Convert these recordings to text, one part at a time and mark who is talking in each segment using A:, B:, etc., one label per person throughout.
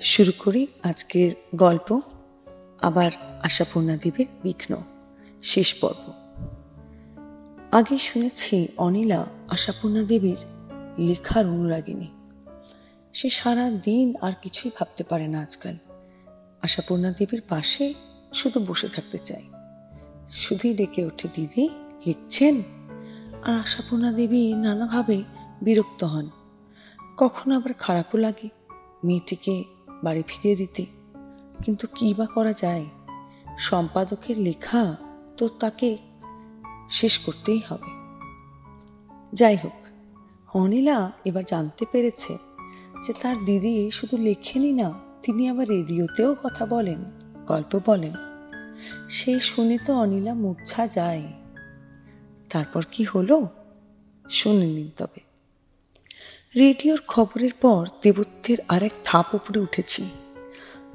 A: শুরু করি আজকের গল্প আবার আশাপূর্ণা দেবীর বিঘ্ন। শেষ পর্ব। আগে শুনেছি অনিলা আশাপূর্ণা দেবীর লেখার অনুরাগিনী। সে সারা দিন আর কিছুই ভাবতে পারে না আজকাল। আশাপূর্ণা দেবীর পাশে শুধু বসে থাকতে চায়। শুধুই ডেকে ওঠে, দিদি, লিখছেন? আর আশাপূর্ণা দেবী নানাভাবে বিরক্ত হন। কখনো আবার খারাপও লাগে। মেয়েটিকে বাড়ি ফিরিয়ে দিতে। কিন্তু কী বা করা যায়? সম্পাদকের লেখা তো তাকে শেষ করতেই হবে। যাই হোক, অনিলা এবার জানতে পেরেছে যে তার দিদি শুধু লেখেনই না, তিনি আবার রেডিওতেও কথা বলেন, গল্প বলেন। সেই শুনে তো অনিলা মূর্ছা যায়। তারপর কি হলো? শুনে নিন তবে। রেডিওর খবরের পর দেবত্বের আরেক ধাপ উপরে উঠেছি।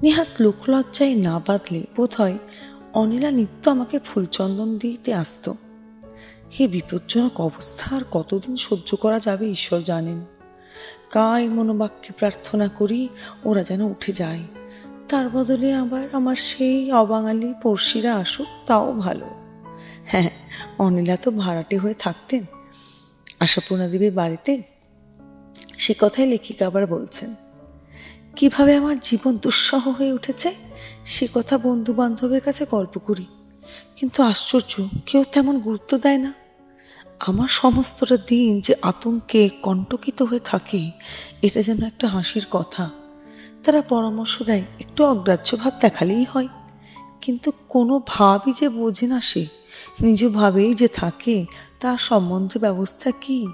A: নেহাত লোকলজ্জায় না বাঁধলে বোধ হয় অনিলা নিত্য আমাকে ফুলচন্দন দিতে আসত। হে বিপজ্জনক অবস্থা, আর কতদিন সহ্য করা যাবে ঈশ্বর জানেন। কায় মনোবাক্যে প্রার্থনা করি, ওরা যেন উঠে যায়। তার বদলে আবার আমার সেই অবাঙালি পড়শিরা আসুক, তাও ভালো। হ্যাঁ অনিলা তো ভাড়াটে হয়ে থাকতেন। আশাপূর্ণা দেবীর বাড়িতে সে কথাই লেখিকা আবার বলছেন, কীভাবে আমার জীবন দুঃসহ হয়ে উঠেছে? সে কথা বন্ধু বান্ধবের কাছে গল্প করি। কিন্তু আশ্চর্য, কেউ তেমন গুরুত্ব দেয় না। আমার সমস্তটা দিন যে আতঙ্কে কণ্টকিত হয়ে থাকে, এটা যেন একটা হাসির কথা। তারা পরামর্শ দেয়, একটু অগ্রাহ্য ভাব দেখালেই হয়। কিন্তু কোনো ভাবই যে বোঝে না সে। নিজ ভাবেই যে থাকে, তার সম্বন্ধে ব্যবস্থা কী?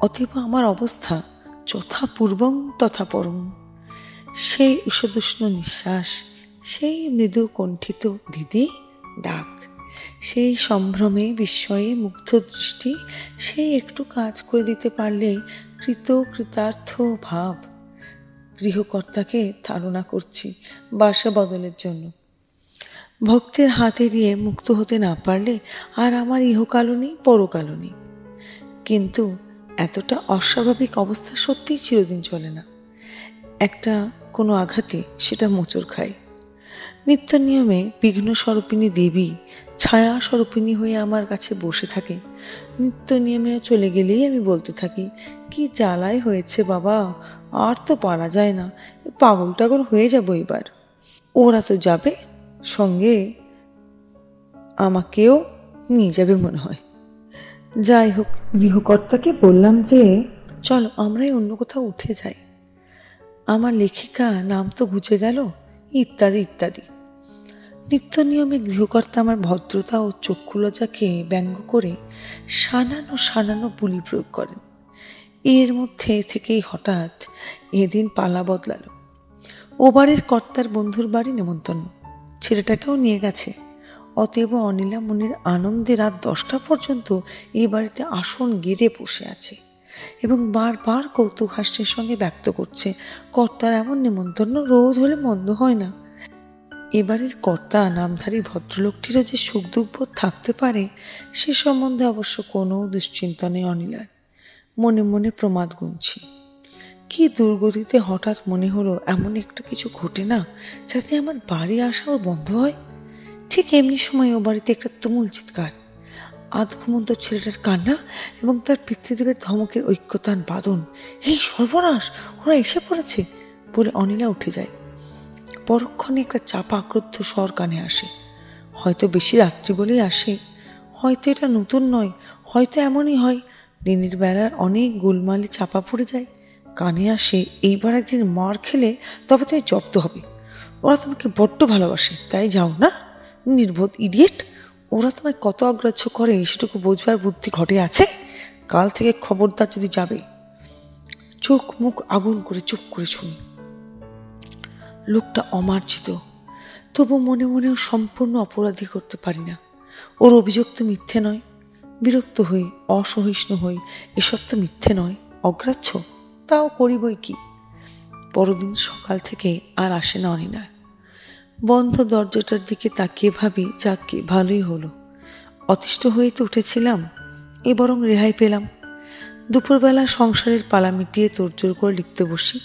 A: অতএব আমার অবস্থা যথা পূর্বং তথা পরম। সেই উষদুষ্ণ নিঃশ্বাস, সেই মৃদু কণ্ঠিত দিদি ডাক, সেই সম্ভ্রমে বিস্ময়ে মুগ্ধ দৃষ্টি, সেই একটু কাজ করে দিতে পারলে কৃত কৃতার্থ ভাব। গৃহকর্তাকে ধারণা করছি বাসা বদলের জন্য। ভক্তের হাত এড়িয়ে মুক্ত হতে না পারলে আর আমার ইহকালও নেই পরকালও নেই কিন্তু এতটা অস্বাভাবিক অবস্থা সত্যিই চিরদিন চলে না। একটা কোনো আঘাতে সেটা মোচড় খায়। নিত্য নিয়মে বিঘ্ন স্বরূপিণী দেবী ছায়া স্বরূপিণী হয়ে আমার কাছে বসে থাকে। নিত্য নিয়মে চলে গেলেই আমি বলতে থাকি, কি জ্বালাই হয়েছে বাবা? আর তো পারা যায় না। পাগল টাগল হয়ে যাব এবার। ওরা তো যাবে সঙ্গে। আমাকেও নিয়ে যাবে মনে হয়। যাই হোক। গৃহকর্তাকে বললাম যে চলো আমরাই অন্য কোথাও উঠে যাই। আমার লেখিকা নাম তো বুঝে গেল ইত্যাদি ইত্যাদি। নিত্য নিয়মে গৃহকর্তা আমার ভদ্রতা ও চক্ষুলজাকে ব্যঙ্গ করে সানানো সানানো বুলি প্রয়োগ করেন। এর মধ্যে থেকেই হঠাৎ এদিন পালা বদলালো। ও বাড়ির কর্তার বন্ধুর বাড়ি নেমন্তন্ন। ছেলেটাকেও নিয়ে গেছে। অতএব অনিলা মনির আনন্দে রাত দশটা পর্যন্ত এই বাড়িতে আসন গেড়ে বসে আছে এবং বারবার কৌতুক হাস্যের সঙ্গে ব্যক্ত করছে, কর্তার এমন নেমন্তন্ন রোজ হলে মন্দ হয় না। এবারের কর্তা নামধারী ভদ্রলোকটিরও যে সুখ দুঃখ থাকতে পারে, সে সম্বন্ধে অবশ্য কোনো দুশ্চিন্তা নেই অনিলার। মনে মনে প্রমাদ গুনছি, কি দুর্গতিতে হঠাৎ মনে হলো এমন একটা কিছু ঘটে না, যাতে আমার বাড়ি আসাও বন্ধ হয়? ঠিক এমনি সময় ও বাড়িতে একটা তুমুল চিৎকার। আধ ঘুমন্ত ছেলেটার কান্না এবং তার পিতৃদেবের ধমকের ঐক্যতান বাদন এই সর্বনাশ! ওরা এসে পড়েছে বলে অনিলা উঠে যায়। পরক্ষণে একটা চাপা আক্রুদ্ধ স্বর কানে আসে। হয়তো বেশি রাত্রি বলেই আসে। হয়তো এটা নতুন নয়, হয়তো এমনই হয়। দিনের বেলার অনেক গোলমালে চাপা পড়ে যায়। কানে আসে, এইবার একদিন মার খেলে তবে তুমি জব্দ হবে। ওরা তোমাকে বড্ড ভালোবাসে, তাই যাও না? নির্বোধ ইডিয়েট ওরা তোমায় কত অগ্রাহ্য করে সেটুকু বোঝবার বুদ্ধি ঘটে আছে? কাল থেকে খবরদার যদি যাবে, চোখ মুখ আগুন করে চুপ করে শুনি। লোকটা অমার্জিত, তবু মনে মনেও সম্পূর্ণ অপরাধী করতে পারি না। ওর অভিযোগ তো মিথ্যে নয়। বিরক্ত হই অসহিষ্ণু হই এসব তো মিথ্যে নয়। অগ্রাহ্য? তাও করিবই কি? পরদিন সকাল থেকে আর আসে না অনিনা বন্ধ দরজাটার দিকে তাকিয়ে ভাবি, যাকে ভালোই হলো। অতিষ্ঠ হয়ে তো উঠেছিলাম, এ বরং রেহাই পেলাম। দুপুরবেলা সংসারের পালা মিটিয়ে তোড়জোড় করে লিখতে বসি।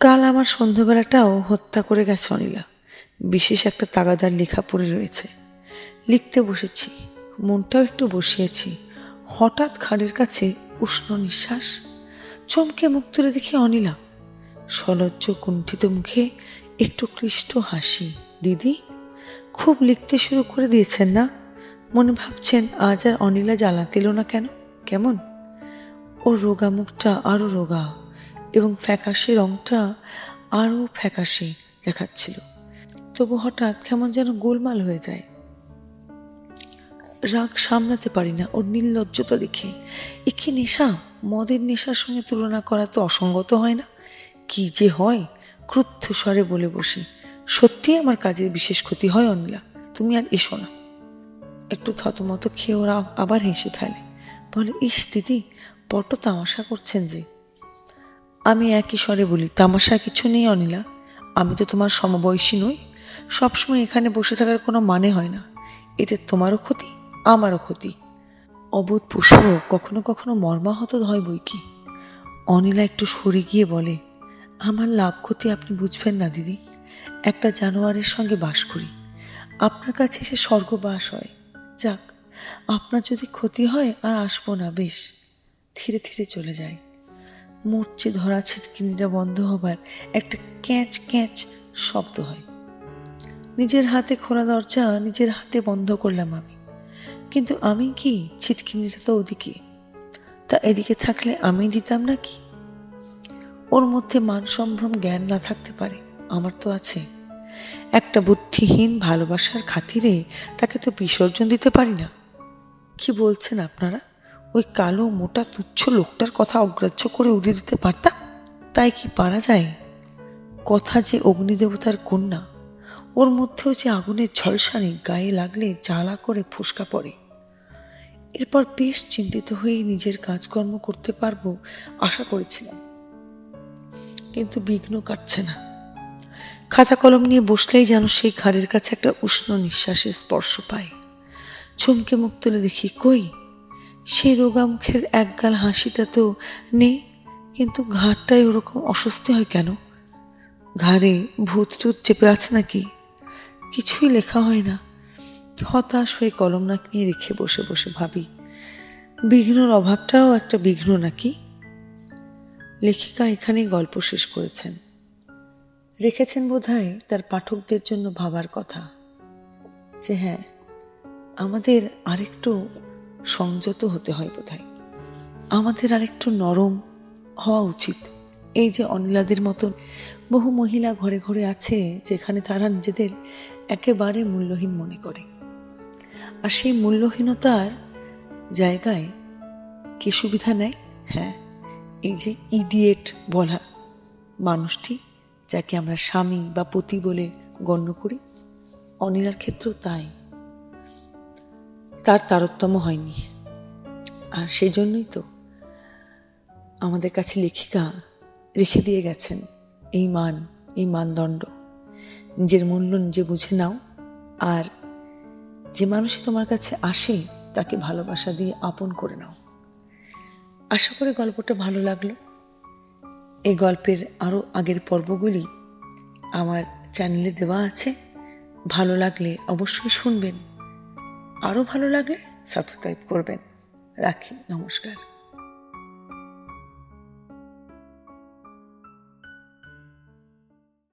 A: কাল আমার সন্ধ্যাবেলাটাও হত্যা করে গেছে অনিলা। বিশেষ একটা তাগাদার লেখা পড়ে রয়েছে। লিখতে বসেছি, মনটাও একটু বসিয়েছি। হঠাৎ খাড়ের কাছে উষ্ণ নিঃশ্বাস, চমকে মুখ তুলে দেখি অনিলা। সলজ্জ কুণ্ঠিত মুখে একটু ক্লিষ্ট হাসি। দিদি, খুব লিখতে শুরু করে দিয়েছেন না? মনে ভাবছেন আজ আর অনিলা জ্বালা দিল না কেন? কেমন? ওর রোগা মুখটা আরও রোগা এবং ফ্যাকাশে রংটা আরও ফ্যাকাশে দেখাচ্ছিল। তবু হঠাৎ কেমন যেন গোলমাল হয়ে যায়। রাগ সামলাতে পারি না ওর নির্লজ্জতা দেখে। এ কি নেশা? মদের নেশার সঙ্গে তুলনা করা তো অসঙ্গত হয় না? কি যে হয়? ক্রুদ্ধ স্বরে বলে বসি, সত্যি আমার কাজের বিশেষ ক্ষতি হয় অনিলা? তুমি আর এসো না। একটু থতমত খেয়ে ওরা আবার হেসে ফেলে, বলে, ইস দিদি, বড্ড তামাশা করছেন যে। আমি একই স্বরে বলি, তামাশা কিছু নেই অনিলা, আমি তো তোমার সমবয়সী নই। সবসময় এখানে বসে থাকার কোনো মানে হয় না। এতে তোমারও ক্ষতি, আমারও ক্ষতি। অবোধ পশুও কখনো কখনো মর্মাহত হয় বই কি? অনিলা একটু সরে গিয়ে বলে আমার লাভ ক্ষতি আপনি বুঝবেন না, দিদি। একটা জানোয়ারের সঙ্গে বাস করি। আপনার কাছে সে স্বর্গ বাস হয়। যাক, আপনার যদি ক্ষতি হয়, আর আসব না, বেশ। ধীরে ধীরে চলে যায় মরচে ধরা ছিটকিনিটা বন্ধ হবার একটা ক্যাঁচ ক্যাঁচ শব্দ হয়। নিজের হাতে খোলা দরজা নিজের হাতে বন্ধ করলাম আমি। কিন্তু আমি কি? ছিটকিনিটা তো ওদিকে। তা এদিকে থাকলে আমি দিতাম না কি ওর মধ্যে মান সম্ভ্রম জ্ঞান না থাকতে পারে, আমার তো আছে। একটা বুদ্ধিহীন ভালোবাসার খাতিরে তাকে তো বিসর্জন দিতে পারি না। কি বলছেন আপনারা? ওই কালো মোটা তুচ্ছ লোকটার কথা অগ্রাহ্য করে উড়িয়ে দিতে পারতাম? তাই কি পারা যায়? কথা যে অগ্নিদেবতার কন্যা, ওর মধ্যেও যে আগুনের ঝলসানি গায়ে লাগলে জ্বালা করে ফুসকা পড়ে। এরপর বেশ চিন্তিত হয়ে নিজের কাজকর্ম করতে পারব আশা করেছিলাম। কিন্তু বিঘ্ন কাটছে না। খাতা কলম নিয়ে বসলেই যেন সেই ঘাড়ের কাছে একটা উষ্ণ নিঃশ্বাসের স্পর্শ পায়। চমকে মুখ তুলে দেখি, কই? সেই রোগা মুখের একগাল হাসিটা তো নেই, কিন্তু ঘাড়টাই ওরকম অস্বস্তি হয় কেন? ঘাড়ে ভূত টুত চেপে আছে নাকি? কিছুই লেখা হয় না। হতাশ হয়ে কলম নাক নিয়ে রেখে বসে বসে ভাবি, বিঘ্নর অভাবটাও একটা বিঘ্ন নাকি? লেখিকা এখানেই গল্প শেষ করেছেন। রেখেছেন বোধহয় তার পাঠকদের জন্য ভাবার কথা। যে হ্যাঁ আমাদের আরেকটু সংযত হতে হয় বোধহয়। আমাদের আরেকটু নরম হওয়া উচিত। এই যে অনিলাদের মতন বহু মহিলা ঘরে ঘরে আছে যেখানে তারা নিজেদের একেবারে মূল্যহীন মনে করে। আর সেই মূল্যহীনতার জায়গায় কে সুবিধা নেয়? হ্যাঁ এই যে ইডিয়েট বলা মানুষটি যাকে আমরা স্বামী বা পতি বলে গণ্য করি, অনিলার ক্ষেত্রেও তাই। তার তারতম্য হয়নি। আর সেই জন্যই তো আমাদের কাছে লেখিকা রেখে দিয়ে গেছেন, এই মান, এই মানদণ্ড। নিজের মূল্য নিজে বুঝে নাও। আর যে মানুষই তোমার কাছে আসে, তাকে ভালোবাসা দিয়ে আপন করে নাও। আশা করি গল্পটা ভালো লাগল। এই গল্পের আরও আগের পর্বগুলি আমার চ্যানেলে দেওয়া আছে। ভালো লাগলে অবশ্যই শুনবেন। আরও ভালো লাগলে সাবস্ক্রাইব করবেন। রাখি, নমস্কার।